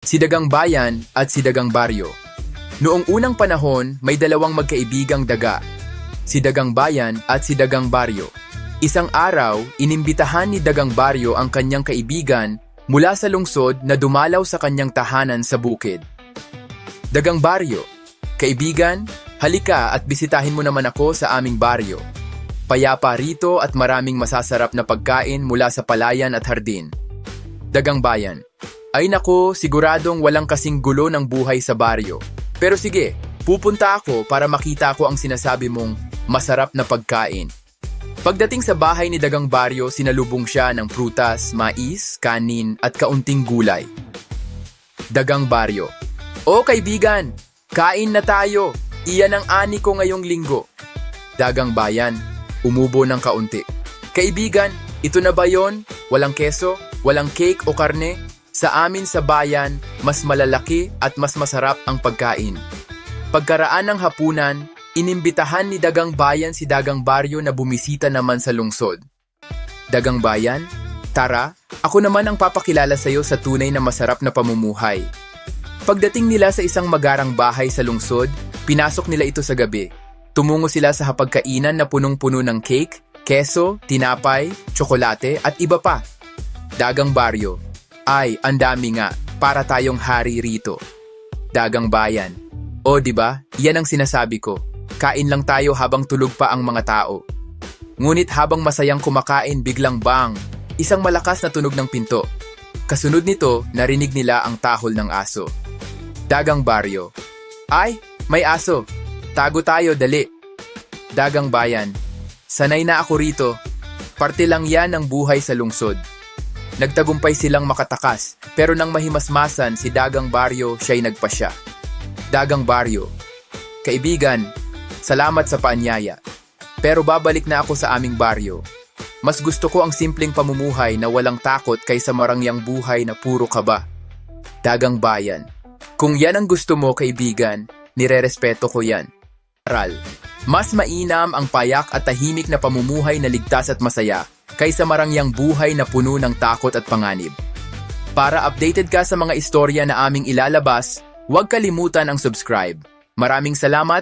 Si Dagang Bayan at si Dagang Baryo. Noong unang panahon, may dalawang magkaibigang daga. Si Dagang Bayan at si Dagang Baryo. Isang araw, inimbitahan ni Dagang Baryo ang kanyang kaibigan mula sa lungsod na dumalaw sa kanyang tahanan sa bukid. Dagang Baryo, kaibigan, halika at bisitahin mo naman ako sa aming baryo. Payapa rito at maraming masasarap na pagkain mula sa palayan at hardin. Dagang Bayan, ay nako, siguradong walang kasing gulo ng buhay sa baryo. Pero sige, pupunta ako para makita ko ang sinasabi mong masarap na pagkain. Pagdating sa bahay ni Dagang Baryo, sinalubong siya ng prutas, mais, kanin at kaunting gulay. Dagang Baryo, O kaibigan, kain na tayo. Iyan ang ani ko ngayong linggo. Dagang Bayan, umubo ng kaunti. Kaibigan, ito na ba yon? Walang keso, walang cake o karne? Sa amin sa bayan, mas malalaki at mas masarap ang pagkain. Pagkaraan ng hapunan, inimbitahan ni Dagang Bayan si Dagang Baryo na bumisita naman sa lungsod. Dagang Bayan, tara, ako naman ang papakilala sa iyo sa tunay na masarap na pamumuhay. Pagdating nila sa isang magarang bahay sa lungsod, pinasok nila ito sa gabi. Tumungo sila sa hapagkainan na punong-puno ng cake, keso, tinapay, tsokolate at iba pa. Dagang Baryo, ay, ang dami nga, para tayong hari rito. Dagang Bayan, o di ba? Yan ang sinasabi ko. Kain lang tayo habang tulog pa ang mga tao. Ngunit habang masayang kumakain, biglang bang, isang malakas na tunog ng pinto. Kasunod nito, narinig nila ang tahol ng aso. Dagang Baryo. Ay, may aso. Tago tayo, dali. Dagang Bayan. Sanay na ako rito. Parte lang yan ng buhay sa lungsod. Nagtagumpay silang makatakas, pero nang mahimasmasan si Dagang Baryo, siya'y nagpasya. Dagang Baryo. Kaibigan, salamat sa paanyaya. Pero babalik na ako sa aming baryo. Mas gusto ko ang simpleng pamumuhay na walang takot kaysa marangyang buhay na puro kaba. Dagang Bayan. Kung yan ang gusto mo, kaibigan, nirerespeto ko yan. Aral. Mas mainam ang payak at tahimik na pamumuhay na ligtas at masaya kaysa marangyang buhay na puno ng takot at panganib. Para updated ka sa mga istorya na aming ilalabas, huwag kalimutan ang subscribe. Maraming salamat